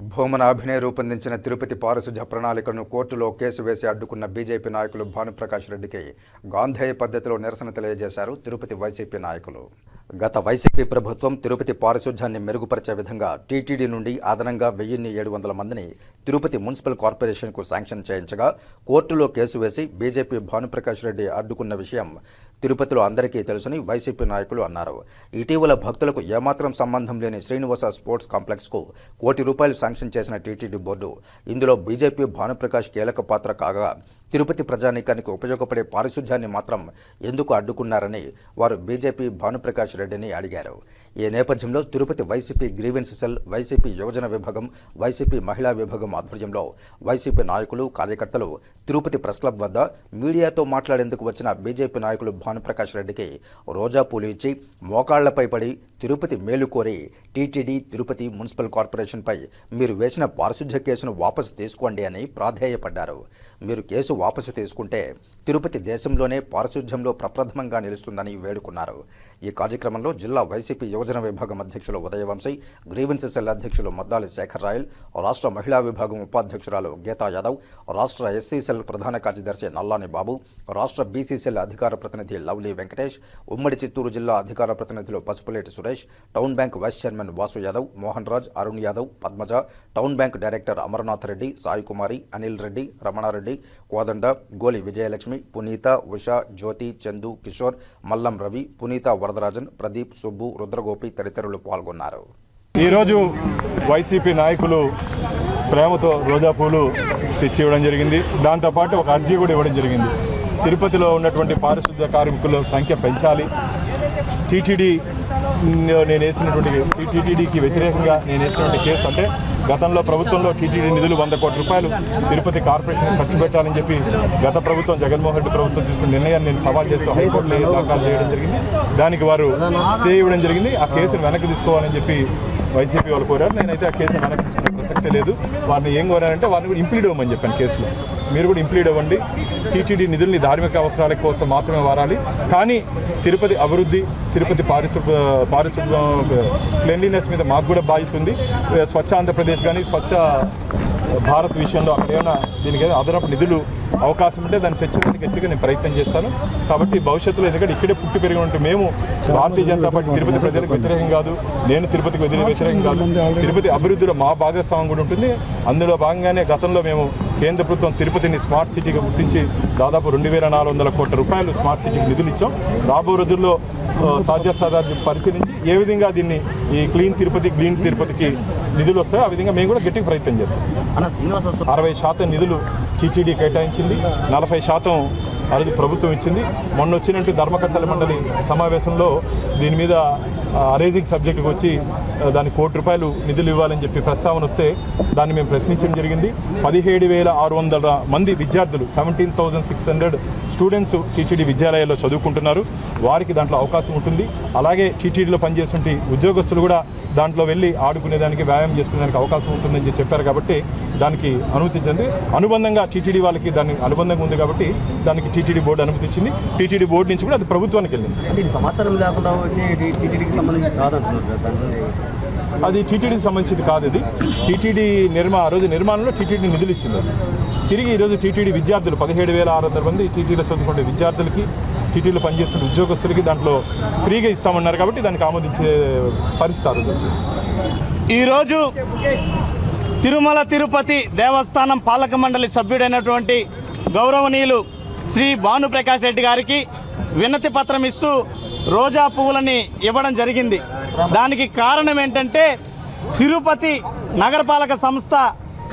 భూమనాభినే రూపొందించిన తిరుపతి పారిశుధ్య ప్రణాళికను కోర్టులో కేసు వేసి అడ్డుకున్న బీజేపీ నాయకులు భానుప్రకాష్ రెడ్డికి గాంధేయ పద్ధతిలో నిరసన తెలియజేశారు తిరుపతి వైసీపీ నాయకులు. గత వైసీపీ ప్రభుత్వం తిరుపతి పారిశుధ్యాన్ని మెరుగుపరిచే విధంగా టీటీడీ నుండి అదనంగా వెయ్యిన్ని ఏడు వందల మందిని తిరుపతి మున్సిపల్ కార్పొరేషన్కు శాంక్షన్ చేయించగా కోర్టులో కేసు వేసి బీజేపీ భానుప్రకాష్ రెడ్డి అడ్డుకున్న విషయం తిరుపతిలో అందరికీ తెలుసని వైసీపీ నాయకులు అన్నారు. ఇటీవల భక్తులకు ఏమాత్రం సంబంధం లేని శ్రీనివాస స్పోర్ట్స్ కాంప్లెక్స్కు కోటి రూపాయలు శాంక్షన్ చేసిన టీటీడీ బోర్డు. ఇందులో బీజేపీ భానుప్రకాష్ కీలక పాత్ర కాగా తిరుపతి ప్రజానీకానికి ఉపయోగపడే పారిశుధ్యాన్ని మాత్రం ఎందుకు అడ్డుకున్నారని వారు బీజేపీ భానుప్రకాష్ రెడ్డిని అడిగారు. ఈ నేపథ్యంలో Tirupati YCP grievance cell YCP యువజన విభాగం వైసీపీ మహిళా విభాగం ఆధ్వర్యంలో వైసీపీ నాయకులు కార్యకర్తలు తిరుపతి ప్రెస్ క్లబ్ వద్ద మీడియాతో మాట్లాడేందుకు వచ్చిన బీజేపీ నాయకులు భానుప్రకాష్ రెడ్డికి రోజా పూలు ఇచ్చి మోకాళ్ళపై పడి తిరుపతి మేలు కోరి టీటీడీ తిరుపతి మున్సిపల్ కార్పొరేషన్పై మీరు వేసిన పారిశుధ్య కేసును వాపసు తీసుకోండి అని ప్రాధేయపడ్డారు. మీరు కేసు వాపసు తీసుకుంటే తిరుపతి దేశంలోనే పారిశుధ్యంలో ప్రప్రథమంగా నిలుస్తుందని వేడుకున్నారు. ఈ కార్యక్రమంలో జిల్లా వైసీపీ యువజన విభాగం అధ్యక్షులు ఉదయవంశీ గ్రీవెన్స్ సెల్ అధ్యక్షులు మద్దాలి శేఖర్ రాయల్ రాష్ట్ర మహిళా విభాగం ఉపాధ్యక్షురాలు గీతా యాదవ్ రాష్ట్ర ఎస్సీ సెల్ ప్రధాన కార్యదర్శి నల్లాని బాబు రాష్ట్ర బీసీ సెల్ అధికార ప్రతినిధి లవ్లీ వెంకటేష్ ఉమ్మడి చిత్తూరు జిల్లా అధికార ప్రతినిధులు Pasupuleti Suresh town bank vice chairman Vasu Yadav Mohan Raj Arun Yadav Padmaja town bank director Amarnath Reddy Saikumari Anil Reddy Ramanareddy Kodanda Goli Vijayalakshmi పునీత ఉష జ్యోతి చందు కిషోర్ మల్లం రవి పునీత వరదరాజన్ ప్రదీప్ సుబ్బు రుద్రగోపి తదితరులు పాల్గొన్నారు. ఈరోజు వైసీపీ నాయకులు ప్రేమతో రోజా పూలు తెచ్చి ఇవ్వడం జరిగింది. దాంతోపాటు ఒక అర్జీ కూడా ఇవ్వడం జరిగింది. తిరుపతిలో ఉన్నటువంటి పారిశుద్ధ్య కార్మికుల సంఖ్య పెంచాలి. టీటీడీ నేను వేసినటువంటి టీటీడీకి వ్యతిరేకంగా నేను వేసినటువంటి కేసు అంటే గతంలో ప్రభుత్వంలో టీటీడీ నిధులు వంద కోట్ల రూపాయలు తిరుపతి కార్పొరేషన్ ఖర్చు పెట్టాలని చెప్పి గత ప్రభుత్వం జగన్మోహన్ రెడ్డి ప్రభుత్వం తీసుకున్న నిర్ణయాన్ని నేను సవాల్ చేస్తూ హైకోర్టులో దాఖలు చేయడం జరిగింది? దానికి వారు స్టే ఇవ్వడం జరిగింది. ఆ కేసును వెనక్కి తీసుకోవాలని చెప్పి వైసీపీ వాళ్ళు కోరారు. నేనైతే ఆ కేసును వెనక్కి తీసుకునే ప్రసక్తే లేదు. వారిని ఏం కోరారంటే వారిని కూడా ఇంప్లీడ్ ఇవ్వమని చెప్పాను కేసులో. మీరు కూడా ఇంప్లీడ్ అవ్వండి. టీటీడీ నిధుల్ని ధార్మిక అవసరాల కోసం మాత్రమే వారాలి. కానీ తిరుపతి అభివృద్ధి తిరుపతి పారిశుభ్ర పారిశుభ్ర క్లెన్లీనెస్ మీద మాకు కూడా బాధ్యత ఉంది. స్వచ్ఛ ఆంధ్రప్రదేశ్ కానీ స్వచ్ఛ భారత్ విషయంలో అక్కడ ఏమైనా దీనికి ఏదైనా అదనపు నిధులు అవకాశం ఉంటే దాన్ని తెచ్చడానికి గట్టిగా నేను ప్రయత్నం చేస్తాను. కాబట్టి భవిష్యత్తులో ఎందుకంటే ఇక్కడే పుట్టి పెరిగి ఉంటే మేము భారతీయ జనతా పార్టీ తిరుపతి ప్రజలకు వ్యతిరేకం కాదు నేను తిరుపతికి వ్యతిరేకం కాదు. తిరుపతి అభివృద్ధిలో మా భాగస్వామ్యం కూడా ఉంటుంది. అందులో భాగంగానే గతంలో మేము కేంద్ర ప్రభుత్వం తిరుపతిని స్మార్ట్ సిటీగా గుర్తించి దాదాపు రెండు వేల నాలుగు వందల కోట్ల రూపాయలు స్మార్ట్ సిటీకి నిధులు ఇచ్చాం. రాబో రోజుల్లో ఆ, సాధ్యాసాధాన్ని పరిశీలించి ఏ విధంగా దీన్ని ఈ క్లీన్ తిరుపతి క్లీన్ తిరుపతికి నిధులు వస్తాయో ఆ విధంగా మేము కూడా గట్టిగా ప్రయత్నం చేస్తాం. అరవై శాతం నిధులు టీటీడీ కేటాయించింది. నలభై శాతం అరుదు ప్రభుత్వం ఇచ్చింది. మొన్న వచ్చినట్టు ధర్మకర్తల మండలి సమావేశంలో దీని మీద అరేజింగ్ సబ్జెక్టుకి వచ్చి దాని కోటి రూపాయలు నిధులు ఇవ్వాలని చెప్పి ప్రస్తావన వస్తే దాన్ని మేము ప్రశ్నించడం జరిగింది. పదిహేడు వేల ఆరు వందల మంది విద్యార్థులు seventeen thousand six hundred students TTD విద్యాలయాల్లో చదువుకుంటున్నారు. వారికి దాంట్లో అవకాశం ఉంటుంది. అలాగే టీటీడీలో పనిచేస్తుంటే ఉద్యోగస్తులు కూడా దాంట్లో వెళ్ళి ఆడుకునేదానికి వ్యాయామం చేసుకునేదానికి అవకాశం ఉంటుందని చెప్పి చెప్పారు కాబట్టి దానికి అనుమతించింది అనుబంధంగా టీటీడీ వాళ్ళకి దానికి అనుబంధంగా ఉంది కాబట్టి దానికి టీటీడీ బోర్డు అనుమతి ఇచ్చింది. టీటీడీ బోర్డు నుంచి కూడా అది ప్రభుత్వానికి వెళ్ళింది. సమాచారం లేకుండా వచ్చి టీటీడీకి సంబంధించి కాదంటున్నారు కదా దాన్ని అది టీటీడీకి సంబంధించింది కాదు ఇది. టీటీడీ నిర్మా ఆ రోజు నిర్మాణంలో టీటీడీ నిధులు ఇచ్చింది. తిరిగి ఈరోజు టీటీడీ విద్యార్థులు పదిహేడు వేల ఆరు వందల మంది టీటీడీలో చదువుకునే విద్యార్థులకి టీటీడీలో పనిచేస్తున్న ఉద్యోగస్తులకి దాంట్లో ఫ్రీగా ఇస్తామన్నారు కాబట్టి దానికి ఆమోదించే పరిస్థితి వచ్చింది. ఈరోజు తిరుమల తిరుపతి దేవస్థానం పాలక మండలి సభ్యుడైనటువంటి గౌరవనీయులు శ్రీ భానుప్రకాష్ రెడ్డి గారికి వినతి పత్రం ఇస్తూ రోజా పువ్వులని ఇవ్వడం జరిగింది. దానికి కారణం ఏంటంటే తిరుపతి నగరపాలక సంస్థ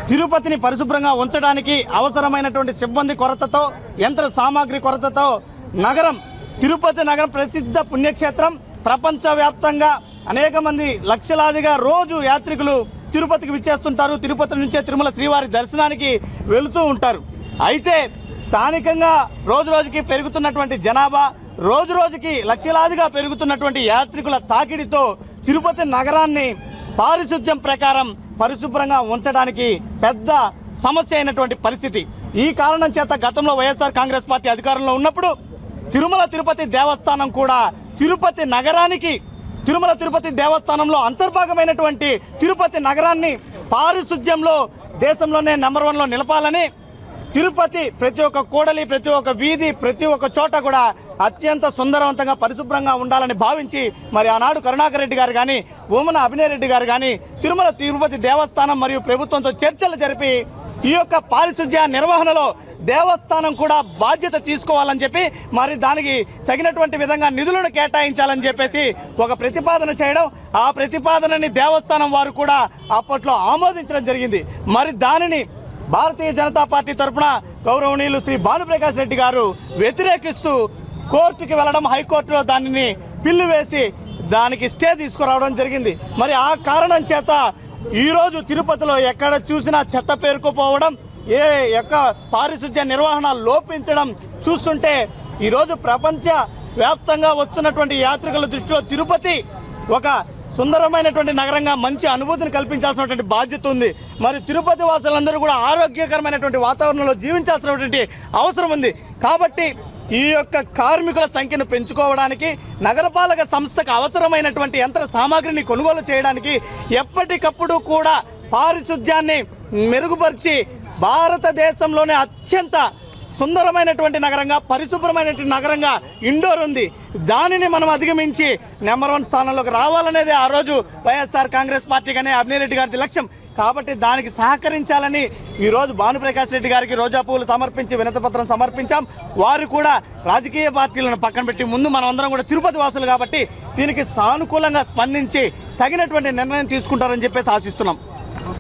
తిరుపతిని పరిశుభ్రంగా ఉంచడానికి అవసరమైనటువంటి సిబ్బంది కొరతతో యంత్ర సామాగ్రి కొరతతో నగరం తిరుపతి నగరం ప్రసిద్ధ పుణ్యక్షేత్రం ప్రపంచవ్యాప్తంగా అనేక మంది లక్షలాదిగా రోజు యాత్రికులు తిరుపతికి విచ్చేస్తుంటారు. తిరుపతి నుంచే తిరుమల శ్రీవారి దర్శనానికి వెళుతూ ఉంటారు. అయితే స్థానికంగా రోజు రోజుకి పెరుగుతున్నటువంటి జనాభా రోజు రోజుకి లక్షలాదిగా పెరుగుతున్నటువంటి యాత్రికుల తాకిడితో తిరుపతి నగరాన్ని పారిశుద్ధ్యం ప్రకారం పరిశుభ్రంగా ఉంచడానికి పెద్ద సమస్య అయినటువంటి పరిస్థితి. ఈ కారణం చేత గతంలో వైఎస్ఆర్ కాంగ్రెస్ పార్టీ అధికారంలో ఉన్నప్పుడు తిరుమల తిరుపతి దేవస్థానం కూడా తిరుపతి నగరానికి తిరుమల తిరుపతి దేవస్థానంలో అంతర్భాగమైనటువంటి తిరుపతి నగరాన్ని పారిశుధ్యంలో దేశంలోనే నెంబర్ వన్లో నిలపాలని తిరుపతి ప్రతి ఒక్క కూడలి ప్రతి ఒక్క వీధి ప్రతి ఒక్క చోట కూడా అత్యంత సుందరవంతంగా పరిశుభ్రంగా ఉండాలని భావించి మరి ఆనాడు కరుణాకర్ రెడ్డి గారు కానీ ఓమన అభినయ్ రెడ్డి గారు కానీ తిరుమల తిరుపతి దేవస్థానం మరియు ప్రభుత్వంతో చర్చలు జరిపి ఈ యొక్క పారిశుధ్య నిర్వహణలో దేవస్థానం కూడా బాధ్యత తీసుకోవాలని చెప్పి మరి దానికి తగినటువంటి విధంగా నిధులను కేటాయించాలని చెప్పేసి ఒక ప్రతిపాదన చేయడం ఆ ప్రతిపాదనని దేవస్థానం వారు కూడా అప్పట్లో ఆమోదించడం జరిగింది. మరి దానిని భారతీయ జనతా పార్టీ తరఫున గౌరవనీయులు శ్రీ భానుప్రకాష్ రెడ్డి గారు వ్యతిరేకిస్తూ కోర్టుకి వెళ్ళడం హైకోర్టులో దానిని పిల్లు వేసి దానికి స్టే తీసుకురావడం జరిగింది. మరి ఆ కారణం చేత ఈరోజు తిరుపతిలో ఎక్కడ చూసినా చెత్త పేరుకుపోవడం ఏ యొక్క పారిశుధ్య నిర్వహణ లోపించడం చూస్తుంటే ఈరోజు ప్రపంచ వ్యాప్తంగా వస్తున్నటువంటి యాత్రికుల దృష్టిలో తిరుపతి ఒక సుందరమైనటువంటి నగరంగా మంచి అనుభూతిని కల్పించాల్సినటువంటి బాధ్యత ఉంది. మరి తిరుపతి వాసులందరూ కూడా ఆరోగ్యకరమైనటువంటి వాతావరణంలో జీవించాల్సినటువంటి అవసరం ఉంది. కాబట్టి ఈ యొక్క కార్మికుల సంఖ్యను పెంచుకోవడానికి నగరపాలక సంస్థకు అవసరమైనటువంటి యంత్ర సామాగ్రిని కొనుగోలు చేయడానికి ఎప్పటికప్పుడు కూడా పారిశుధ్యాన్ని మెరుగుపరిచి భారతదేశంలోనే అత్యంత సుందరమైనటువంటి నగరంగా పరిశుభ్రమైనటువంటి నగరంగా ఇండోర్ ఉంది. దానిని మనం అధిగమించి నెంబర్ వన్ స్థానంలోకి రావాలనేది ఆ రోజు వైఎస్ఆర్ కాంగ్రెస్ పార్టీ కానీ గారి లక్ష్యం. కాబట్టి దానికి సహకరించాలని ఈరోజు భానుప్రకాష్ రెడ్డి గారికి రోజా పువ్వులు సమర్పించి వినతపత్రం సమర్పించాం. వారు కూడా రాజకీయ పార్టీలను పక్కన పెట్టి ముందు మనం అందరం కూడా తిరుపతి వాసులు కాబట్టి దీనికి సానుకూలంగా స్పందించి తగినటువంటి నిర్ణయం తీసుకుంటారని చెప్పేసి ఆశిస్తున్నాం.